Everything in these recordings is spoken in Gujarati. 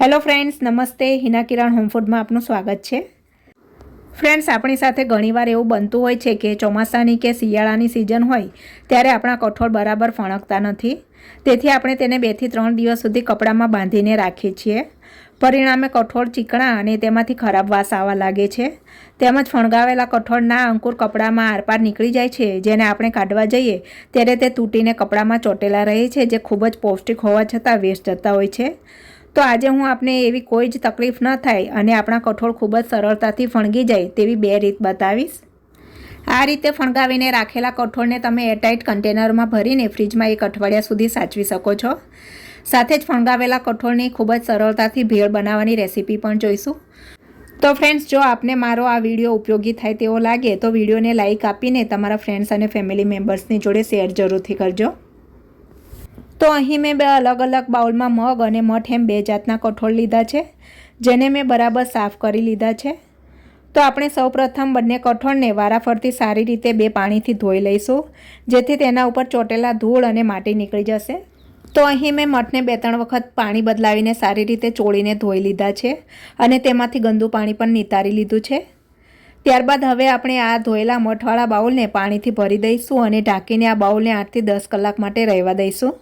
હેલો ફ્રેન્ડ્સ, નમસ્તે. હિના કિરણ હોમ ફૂડમાં આપનું સ્વાગત છે. ફ્રેન્ડ્સ, આપણી સાથે ઘણીવાર એવું બનતું હોય છે કે ચોમાસાની કે શિયાળાની સિઝન હોય, ત્યારે આપણા કઠોળ બરાબર ફણકતા નથી. તેથી આપણે તેને બેથી ત્રણ દિવસ સુધી કપડામાં બાંધીને રાખીએ છીએ. પરિણામે કઠોળ ચીકણા અને તેમાંથી ખરાબ વાસ આવવા લાગે છે. તેમજ ફણગાવેલા કઠોળના અંકુર કપડામાં આરપાર નીકળી જાય છે, જેને આપણે કાઢવા જઈએ, ત્યારે તે તૂટીને કપડામાં ચોટેલા રહે છે, જે ખૂબ જ પૌષ્ટિક હોવા છતાં વેસ્ટ જતા હોય છે. તો આજે હું આપને એવી કોઈ જ તકલીફ ન થાય અને આપણા કઠોળ ખૂબ જ સરળતાથી ફણગી જાય તેવી બે રીત બતાવીશ. આ રીતે ફણગાવીને રાખેલા કઠોળને તમે એરટાઇટ કન્ટેનરમાં ભરીને ફ્રીજમાં એક અઠવાડિયા સુધી સાચવી શકો છો. સાથે જ ફણગાવેલા કઠોળની ખૂબ જ સરળતાથી ભેળ બનાવવાની રેસીપી પણ જોઈશું. તો ફ્રેન્ડ્સ, જો આપને મારો આ વીડિયો ઉપયોગી થાય તેવો લાગે તો વિડીયોને લાઇક આપીને તમારા ફ્રેન્ડ્સ અને ફેમિલી મેમ્બર્સની જોડે શેર જરૂરથી કરજો. તો અહીં મેં બે અલગ અલગ બાઉલમાં મગ અને મઠ એમ બે જાતના કઠોળ લીધા છે, જેને મેં બરાબર સાફ કરી લીધા છે. તો આપણે સૌપ્રથમ બંને કઠોળને વારાફરતી સારી રીતે બે પાણીથી ધોઈ લઈશું, જેથી તેના ઉપર ચોટેલા ધૂળ અને માટી નીકળી જશે. તો અહીં મેં મઠને બે ત્રણ વખત પાણી બદલાવીને સારી રીતે ચોળીને ધોઈ લીધા છે અને તેમાંથી ગંદુ પાણી પણ નિતારી લીધું છે. ત્યારબાદ હવે આપણે આ ધોયેલા મઠવાળા બાઉલને પાણીથી ભરી દઈશું અને ઢાંકીને આ બાઉલને આઠથી દસ કલાક માટે રહેવા દઈશું.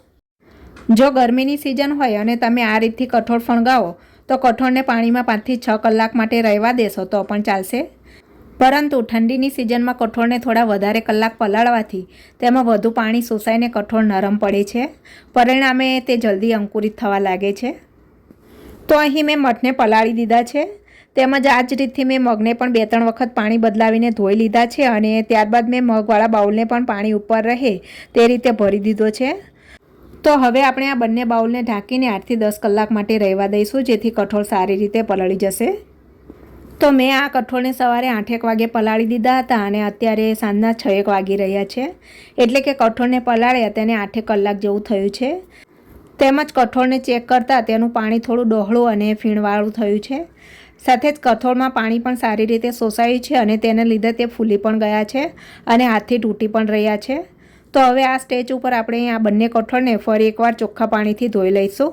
જો ગરમીની સિઝન હોય અને તમે આ રીતથી કઠોળ ફણગાવો, તો કઠોળને પાણીમાં પાંચથી છ કલાક માટે રહેવા દેશો, તો પણ ચાલશે. પરંતુ ઠંડીની સિઝનમાં કઠોળને થોડા વધારે કલાક પલાળવાથી તેમાં વધુ પાણી શોષાઈને કઠોળ નરમ પડે છે. પરિણામે તે જલ્દી અંકુરિત થવા લાગે છે. તો અહીં મેં મઠને પલાળી દીધા છે. તેમજ આ જ રીતથી મેં મગને પણ બે ત્રણ વખત પાણી બદલાવીને ધોઈ લીધા છે અને ત્યારબાદ મેં મગવાળા બાઉલને પણ પાણી ઉપર રહે તે રીતે ભરી દીધો છે. તો હવે આપણે આ બંને બાઉલને ઢાંકીને આઠથી દસ કલાક માટે રહેવા દઈશું, જેથી કઠોળ સારી રીતે પલળી જશે. તો મેં આ કઠોળને સવારે આઠેક વાગે પલાળી દીધા હતા અને અત્યારે સાંજના છ એક વાગી રહ્યા છે. એટલે કે કઠોળને પલાળ્યા તેને આઠેક કલાક જેવું થયું છે. તેમજ કઠોળને ચેક કરતાં તેનું પાણી થોડું ડહોળું અને ફીણવાળું થયું છે. સાથે જ કઠોળમાં પાણી પણ સારી રીતે શોષાયું છે અને તેને લીધે તે ફૂલી પણ ગયા છે અને હાથથી તૂટી પણ રહ્યા છે. તો હવે આ સ્ટેજ ઉપર આપણે આ બંને કઠોળને ફરી એકવાર ચોખ્ખા પાણીથી ધોઈ લઈશું.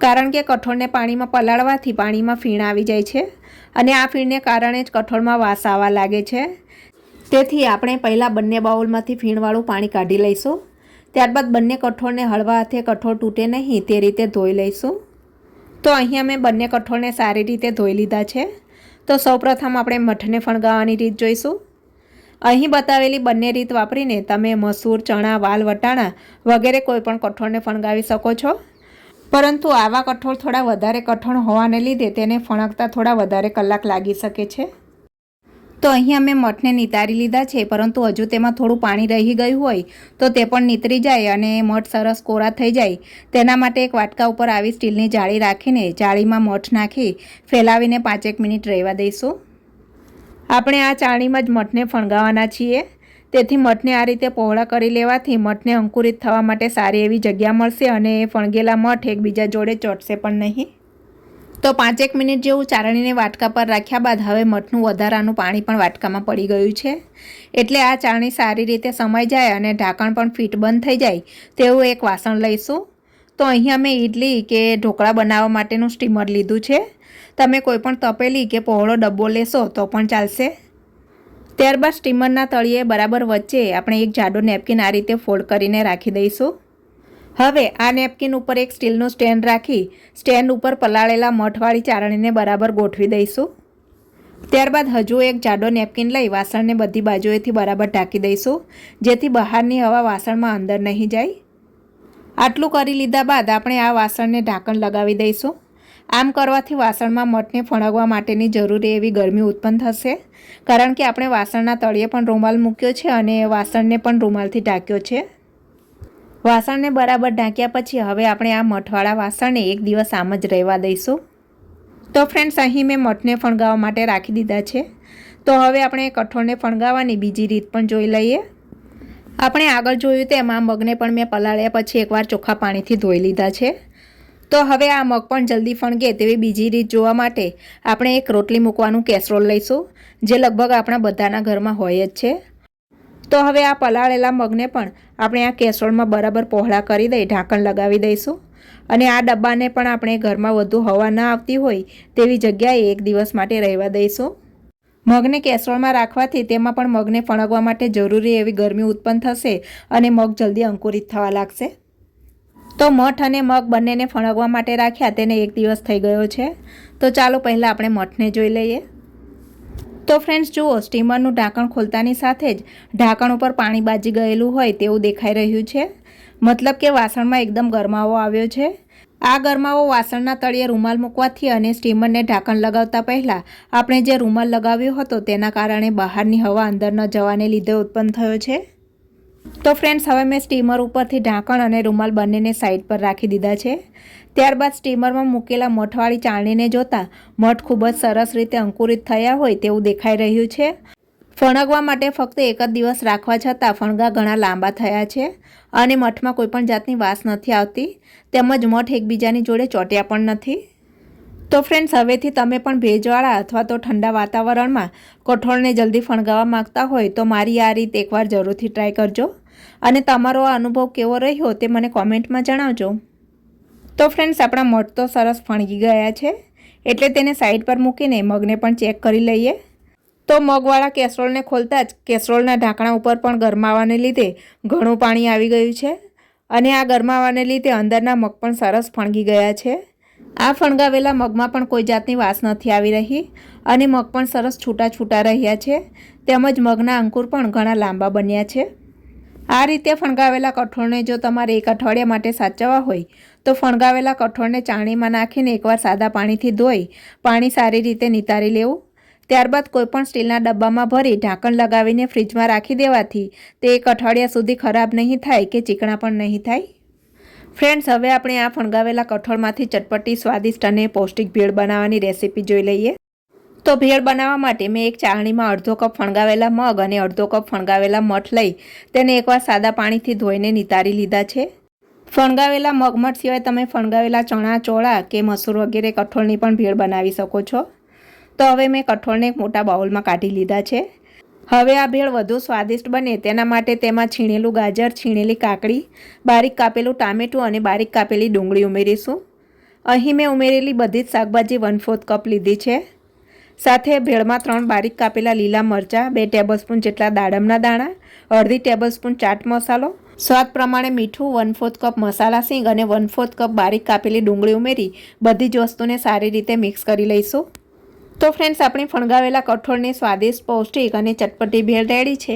કારણ કે કઠોળને પાણીમાં પલાળવાથી પાણીમાં ફીણ આવી જાય છે અને આ ફીણને કારણે જ કઠોળમાં વાસ આવવા લાગે છે. તેથી આપણે પહેલાં બંને બાઉલમાંથી ફીણવાળું પાણી કાઢી લઈશું. ત્યારબાદ બંને કઠોળને હળવા હાથે કઠોળ તૂટે નહીં તે રીતે ધોઈ લઈશું. તો અહીં અમે બંને કઠોળને સારી રીતે ધોઈ લીધા છે. તો સૌપ્રથમ આપણે મઠને ફણગાવવાની રીત જોઈશું. અહીં બતાવેલી બંને રીત વાપરીને તમે મસૂર, ચણા, વાલ, વટાણા વગેરે કોઈપણ કઠોળને ફણગાવી શકો છો. પરંતુ આવા કઠોળ થોડા વધારે કઠોળ હોવાને લીધે તેને ફણકતા થોડા વધારે કલાક લાગી શકે છે. તો અહીં અમે મઠને નિતારી લીધા છે, પરંતુ હજુ તેમાં થોડું પાણી રહી ગયું હોય તો તે પણ નીતરી જાય અને મઠ સરસ કોરા થઈ જાય. તેના માટે એક વાટકા ઉપર આવી સ્ટીલની જાળી રાખીને જાળીમાં મઠ નાખી ફેલાવીને પાંચેક મિનિટ રહેવા દઈશું. આપણે આ ચાળણીમાં જ મઠને ફણગાવાના છીએ. તેથી મઠને આ રીતે પહોળા કરી લેવાથી મઠને અંકુરિત થવા માટે સારી એવી જગ્યા મળશે અને એ ફણગેલા મઠ એકબીજા જોડે ચોટશે પણ નહીં. તો પાંચેક મિનિટ જેવું ચારણીને વાટકા પર રાખ્યા બાદ હવે મઠનું વધારાનું પાણી પણ વાટકામાં પડી ગયું છે. એટલે આ ચાળણી સારી રીતે સમાઈ જાય અને ઢાંકણ પણ ફિટ બંધ થઈ જાય તેવું એક વાસણ લઈશું. તો અહીંયા મેં ઇડલી કે ઢોકળા બનાવવા માટેનું સ્ટીમર લીધું છે. તમે કોઈ પણ તપેલી કે પહોળો ડબ્બો લેશો તો પણ ચાલશે. ત્યારબાદ સ્ટીમરના તળિયે બરાબર વચ્ચે આપણે એક જાડો નેપકિન આ રીતે ફોલ્ડ કરીને રાખી દઈશું. હવે આ નેપકિન ઉપર એક સ્ટીલનું સ્ટેન્ડ રાખી સ્ટેન્ડ ઉપર પલાળેલા મઠવાળી ચારણીને બરાબર ગોઠવી દઈશું. ત્યારબાદ હજુ એક જાડો નેપકિન લઈ વાસણને બધી બાજુએથી બરાબર ઢાંકી દઈશું, જેથી બહારની હવા વાસણમાં અંદર નહીં જાય. આટલું કરી લીધા બાદ આપણે આ વાસણને ઢાંકણ લગાવી દઈશું. આમ કરવાથી વાસણમાં મઠને ફણગવા માટેની જરૂરી એવી ગરમી ઉત્પન્ન થશે. કારણ કે આપણે વાસણના તળિયે પણ રૂમાલ મૂક્યો છે અને વાસણને પણ રૂમાલથી ઢાંક્યો છે. વાસણને બરાબર ઢાંક્યા પછી હવે આપણે આ મઠવાળા વાસણને એક દિવસ આમ જ રહેવા દઈશું. તો ફ્રેન્ડ્સ અહીં મેં મઠને ફણગાવવા માટે રાખી દીધા છે. તો હવે આપણે કઠોળને ફણગાવવાની બીજી રીત પણ જોઈ લઈએ. આપણે આગળ જોયું તેમ આ મગને પણ મેં પલાળ્યા પછી એકવાર ચોખ્ખા પાણીથી ધોઈ લીધા છે. તો હવે આ મગ પણ જલ્દી ફણગે તેવી બીજી રીત જોવા માટે આપણે એક રોટલી મૂકવાનું કેસરોલ લઈશું, જે લગભગ આપણા બધાના ઘરમાં હોય જ છે. તો હવે આ પલાળેલા મગને પણ આપણે આ કેસરોળમાં બરાબર પહોળા કરી દઈ, ઢાંકણ લગાવી દઈશું. અને આ ડબ્બાને પણ આપણે ઘરમાં વધુ હવા ના આવતી હોય તેવી જગ્યાએ એક દિવસ માટે રહેવા દઈશું. મગને કેસરોળમાં રાખવાથી તેમાં પણ મગને ફણગવા માટે જરૂરી એવી ગરમી ઉત્પન્ન થશે અને મગ જલ્દી અંકુરિત થવા લાગશે. તો મઠ અને મગ બંનેને ફણગવા માટે રાખ્યા તેને એક દિવસ થઈ ગયો છે. તો ચાલો પહેલાં આપણે મઠને જોઈ લઈએ. તો ફ્રેન્ડ્સ, જુઓ, સ્ટીમરનું ઢાંકણ ખોલતાની સાથે જ ઢાંકણ ઉપર પાણી બાજી ગયેલું હોય તેવું દેખાઈ રહ્યું છે. મતલબ કે વાસણમાં એકદમ ગરમાવો આવ્યો છે. આ ગરમાવો વાસણના તળિયે રૂમાલ મૂકવાથી અને સ્ટીમરને ઢાંકણ લગાવતા પહેલાં આપણે જે રૂમાલ લગાવ્યો હતો તેના કારણે બહારની હવા અંદર ન જવાને લીધે ઉત્પન્ન થયો છે. તો ફ્રેન્ડ્સ હવે મેં સ્ટીમર ઉપરથી ઢાંકણ અને રૂમાલ બંનેને સાઈડ પર રાખી દીધા છે. ત્યારબાદ સ્ટીમરમાં મૂકેલા મઠવાળી ચાળણીને જોતાં મઠ ખૂબ જ સરસ રીતે અંકુરિત થયા હોય તેવું દેખાઈ રહ્યું છે. ફણગવા માટે ફક્ત એક જ દિવસ રાખવા છતાં ફણગા ઘણા લાંબા થયા છે અને મઠમાં કોઈપણ જાતની વાસ નથી આવતી. તેમજ મઠ એકબીજાની જોડે ચોટ્યા પણ નથી. તો ફ્રેન્ડ્સ હવેથી તમે પણ ભેજવાળા અથવા તો ઠંડા વાતાવરણમાં કઠોળને જલ્દી ફણગાવવા માંગતા હોય તો મારી આ રીત એકવાર જરૂરથી ટ્રાય કરજો. અને તમારો આ અનુભવ કેવો રહ્યો તે મને કોમેન્ટમાં જણાવજો. તો ફ્રેન્ડ્સ આપણા મઠ તો સરસ ફણગી ગયા છે. એટલે તેને સાઈડ પર મૂકીને મગને પણ ચેક કરી લઈએ. તો મગવાળા કેસરોલને ખોલતા જ કેસરોલના ઢાંકણા ઉપર પણ ગરમાવાને લીધે ઘણું પાણી આવી ગયું છે અને આ ગરમાવાને લીધે અંદરના મગ પણ સરસ ફણગી ગયા છે. આ ફણગાવેલા મગમાં પણ કોઈ જાતની વાસ નથી આવી રહી અને મગ પણ સરસ છૂટા છૂટા રહ્યા છે. તેમજ મગના અંકુર પણ ઘણા લાંબા બન્યા છે. આ રીતે ફણગાવેલા કઠોળને જો તમારે એક અઠવાડિયા માટે સાચવવા હોય, તો ફણગાવેલા કઠોળને ચાણીમાં નાખીને એકવાર સાદા પાણીથી ધોઈ પાણી સારી રીતે નિતારી લેવું. ત્યારબાદ કોઈપણ સ્ટીલના ડબ્બામાં ભરી ઢાંકણ લગાવીને ફ્રીજમાં રાખી દેવાથી તે એક અઠવાડિયા સુધી ખરાબ નહીં થાય કે ચીકણા પણ નહીં થાય. ફ્રેન્ડ્સ, હવે આપણે આ ફણગાવેલા કઠોળમાંથી ચટપટી, સ્વાદિષ્ટ અને પૌષ્ટિક ભેળ બનાવવાની રેસીપી જોઈ લઈએ. તો ભેળ બનાવવા માટે મેં એક ચાહણીમાં અડધો કપ ફણગાવેલા મગ અને અડધો કપ ફણગાવેલા મઠ લઈ તેને એકવાર સાદા પાણીથી ધોઈને નિતારી લીધા છે. ફણગાવેલા મગમઠ સિવાય તમે ફણગાવેલા ચણા, ચોળા કે મસૂર વગેરે કઠોળની પણ ભેળ બનાવી શકો છો. તો હવે મેં કઠોળને એક મોટા બાઉલમાં કાઢી લીધા છે. હવે આ ભેળ વધુ સ્વાદિષ્ટ બને તેના માટે તેમાં છીણેલું ગાજર, છીણેલી કાકડી, બારીક કાપેલું ટામેટું અને બારીક કાપેલી ડુંગળી ઉમેરીશું. અહીં મેં ઉમેરેલી બધી જ શાકભાજી વન ફોર્થ કપ લીધી છે. સાથે ભેળમાં ત્રણ બારીક કાપેલા લીલા મરચાં, બે ટેબલસ્પૂન જેટલા દાડમના દાણા, અડધી ટેબલસ્પૂન ચાટ મસાલો, સ્વાદ પ્રમાણે મીઠું વન ફોર્થ કપ મસાલા સિંગ અને વન ફોર્થ કપ બારીક કાપેલી ડુંગળી ઉમેરી બધી જ વસ્તુને સારી રીતે મિક્સ કરી લઈશું. તો ફ્રેન્ડ્સ આપણે ફણગાવેલા કઠોળની સ્વાદિષ્ટ પૌષ્ટિક અને ચટપટી ભેળ રેડી છે.